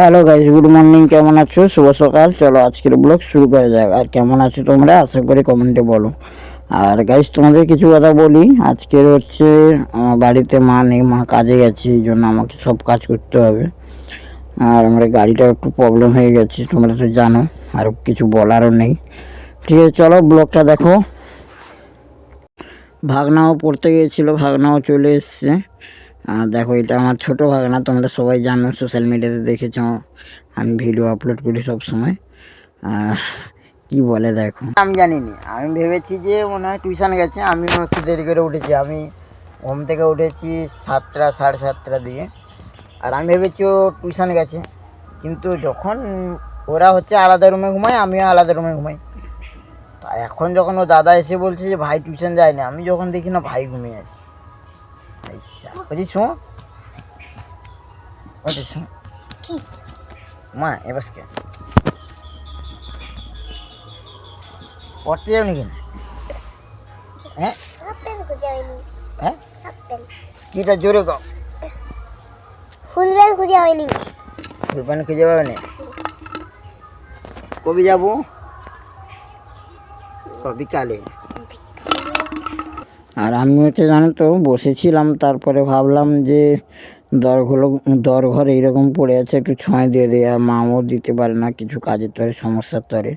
Hello guys good morning কেমন আছো? শুভ সকাল। চলো আজকের ব্লগ শুরু করা যাক। আর কেমন আছো তোমরা? আশা করি কমেন্টে বলো। আর গাইজ তোমাদের কিছু কথা বলি। আজকের হচ্ছে আমার বাড়িতে মা নেই, মা কাজে গেছে, এই জন্য আমাকে সব কাজ করতে হবে। আর আমার গাড়িটা একটু প্রবলেম হয়ে গেছে, তোমরা তো জানো, আর কিছু বলারও নেই। ঠিক আছে, চলো ব্লগটা দেখো। ভাগনাও পড়তে গিয়েছিল, ভাগনাও চলে এসছে। দেখো, এটা আমার ছোট ভাগনা তোমরা সবাই জানো সোশ্যাল মিডিয়াতে দেখেছ। আমি ভিডিও আপলোড করি সব সময়। কি বলে দেখো। আমি জানিনি। আমি ভেবেছি যে মনে হয় টিউশন গেছে, আমিও একটু দেরি করে উঠেছি। আমি ঘুম থেকে উঠেছি সাতটা, সাড়ে সাতটা দিয়ে। আর আমি ভেবেছি ও টিউশন গেছে। কিন্তু যখন ওরা হচ্ছে আলাদা রুমে ঘুমায়, আমিও আলাদা রুমে ঘুমাই। তা এখন যখন ও দাদা এসে বলছে যে, ভাই টিউশন যায় না আমি যখন দেখি না, ভাই ঘুমিয়ে আছে। আচ্ছা বলছি শো বলছি শো কি মা এবার কে পড়তে যাবনি কেন হ্যাঁ আপেল খুঁজে হয়নি হ্যাঁ আপেল কিটা জোরে কম ফুলবেল খুঁজে হয়নি ফুলপানি খুঁজে পাবে না কবি যাব ক- বিকালে আর আমি হচ্ছে জানো তো, বসেছিলাম, তারপরে ভাবলাম যে দরগুলো দর ঘর এইরকম পড়ে আছে, একটু ছয় দিয়ে দিই, আর মাও দিতে পারে না, কিছু কাজের তরে, সমস্যার তরে।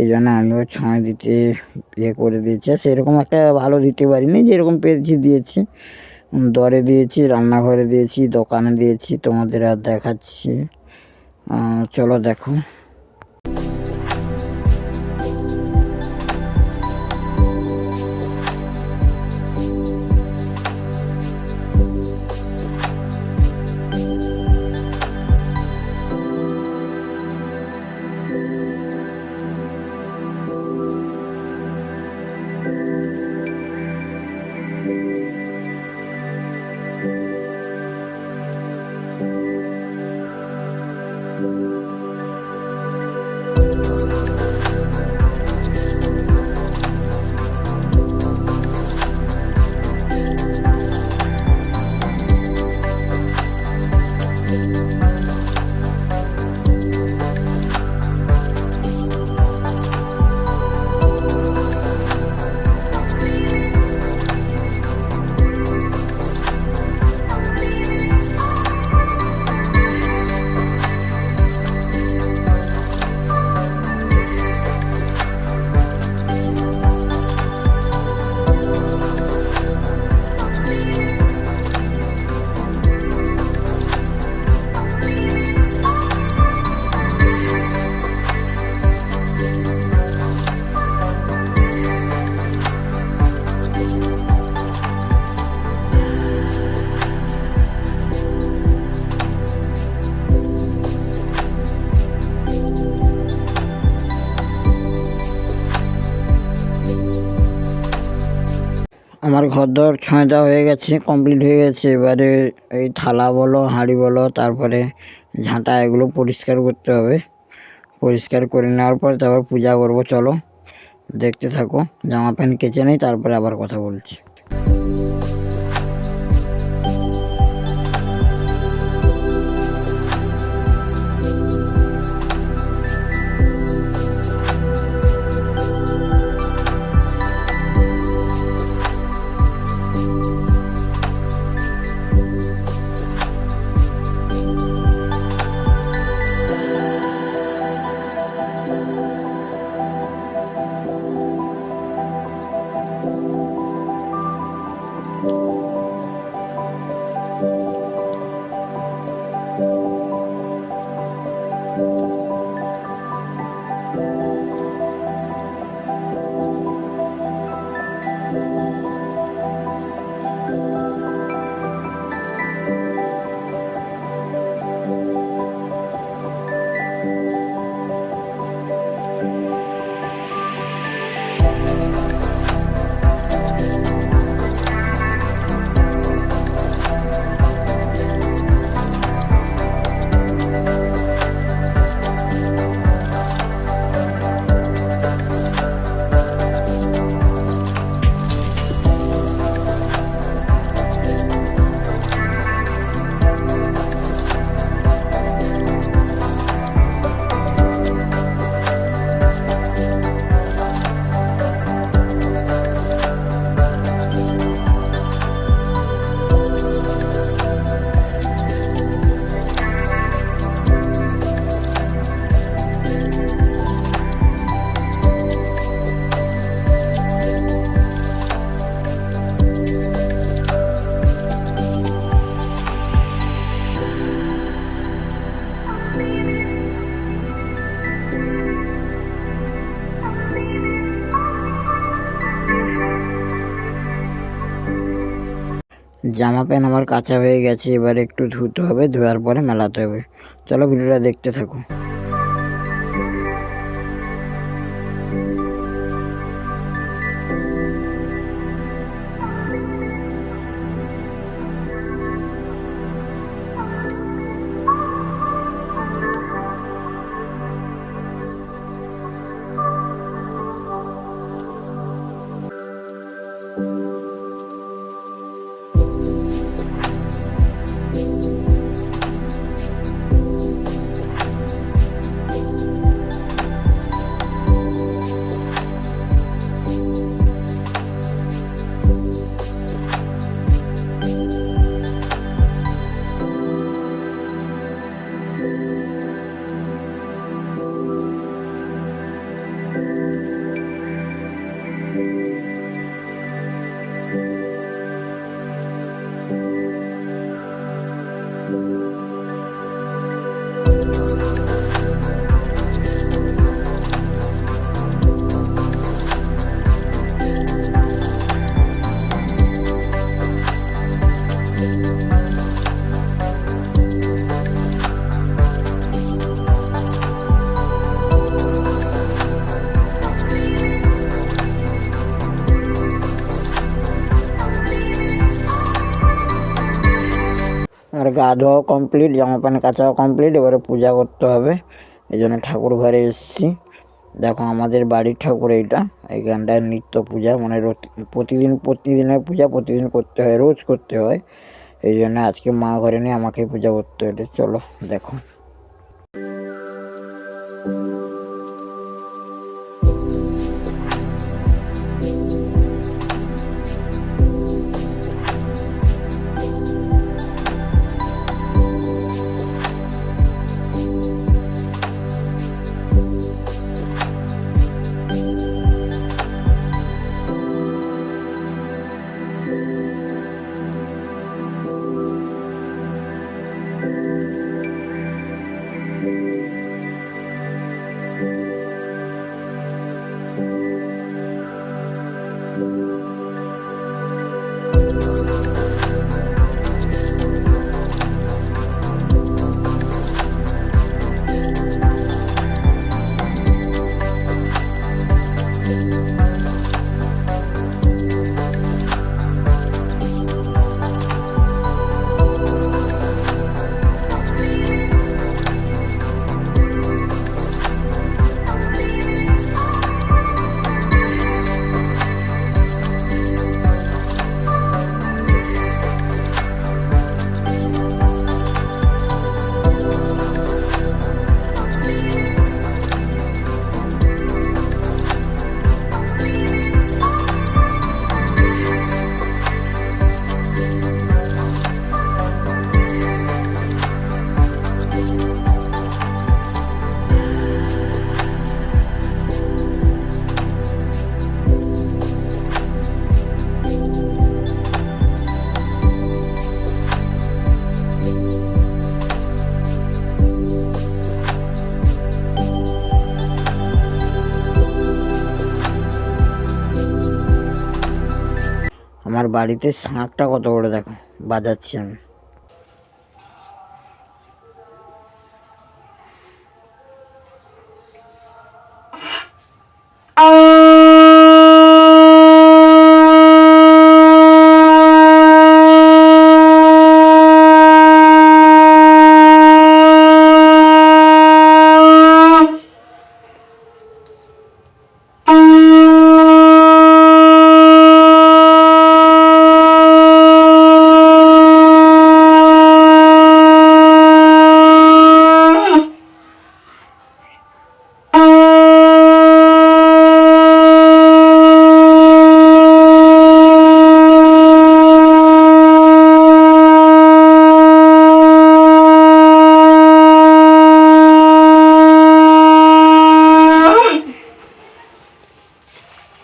এই জন্য আমিও ছয় দিতে ইয়ে করে দিয়েছি, আর সেরকম একটা ভালো দিতে পারিনি, যেরকম পেরেছি দিয়েছি। দরে দিয়েছি, রান্নাঘরে দিয়েছি, দোকানে দিয়েছি, তোমাদের আর দেখাচ্ছি। চলো দেখো। আমার ঘর দর ছয়টা হয়ে গেছে কমপ্লিট হয়ে গেছে। এবারে এই থালা বলো, হাঁড়ি বলো, তারপরে ঝাঁটা এগুলো পরিষ্কার করতে হবে। পরিষ্কার করে নেওয়ার পর তারপর পূজা করব, চলো। দেখতে থাকো, জামা প্যান্ট কেচে নেই, তারপরে আবার কথা বলছি। জামা প্যান্ট আমার কাঁচা হয়ে গেছে, এবার একটু ধুতে হবে, ধোয়ার পরে মেলাতে হবে। চলো ভিডিওটা দেখতে থাকো। গা ধোয়াও কমপ্লিট জামা প্যান্ট কাচাও কমপ্লিট এবারে পূজা করতে হবে। এই জন্য ঠাকুর ঘরে এসেছি। দেখো আমাদের বাড়ির ঠাকুর এইটা, এইখানটায় নিত্য পূজা মানে প্রতিদিন, প্রতিদিনের পূজা, প্রতিদিন করতে হয়, রোজ করতে হয়। এই জন্য আজকে মা ঘরে নিয়ে আমাকে পূজা করতে হলে চলো, দেখো। আমার বাড়িতে শাঁখটা কত বড় দেখো? বাজাচ্ছি আমি।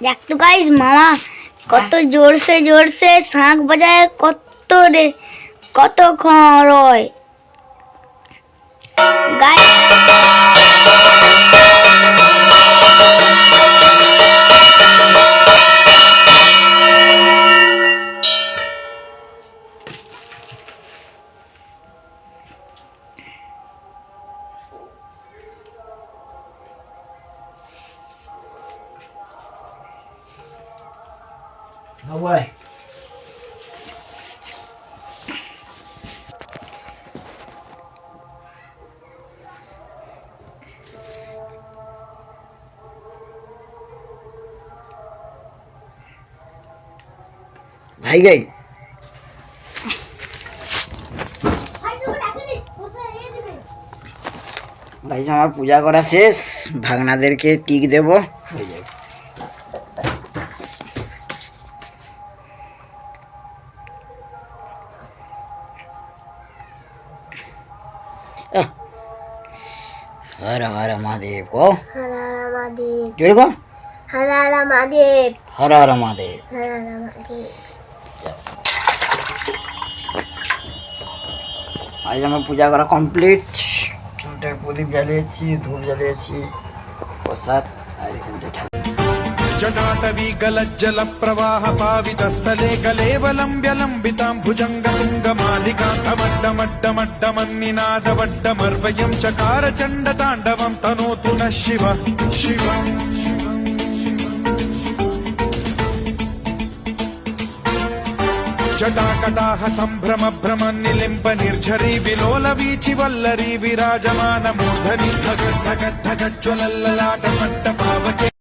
দেখ তো গাইস মামা কত জোরসে জোরসে শাঁখ বাজায় কত রে কত খড় গাই বাবাই ভাই গাই। ভাই আমার পূজা করা শেষ ভাগনাদেরকে টিক দেব। হয়ে যাবে মহাদেব কো জোরে কো হারারা মাদেব হর হর মহাদেব হারারা মাদেব আজ আমার পূজা করা কমপ্লিট প্রদীপ জ্বালিয়েছি ধূপ জ্বালিয়েছি প্রসাদ আর এখানটায় జటాటవీ జటాటవీగలజ్జల ప్రవాహ పావితస్థలే కలేవలంబ్యలంబితాం భుజంగలింగమాలికాండమడ్డమడ్డమడ్డమన్నినాదవడ్డమర్వయం చకార చండ తాండవం తనోతు న శివ శివ జటాకటాహ సంభ్రమ భ్రమ నిలింప నిర్ఝరీ విలోల వీచి వల్లరీ విరాజమాన మూర్ధని ధగ ధగ ధగ జ్వలల్లలాట పట్ట పావకే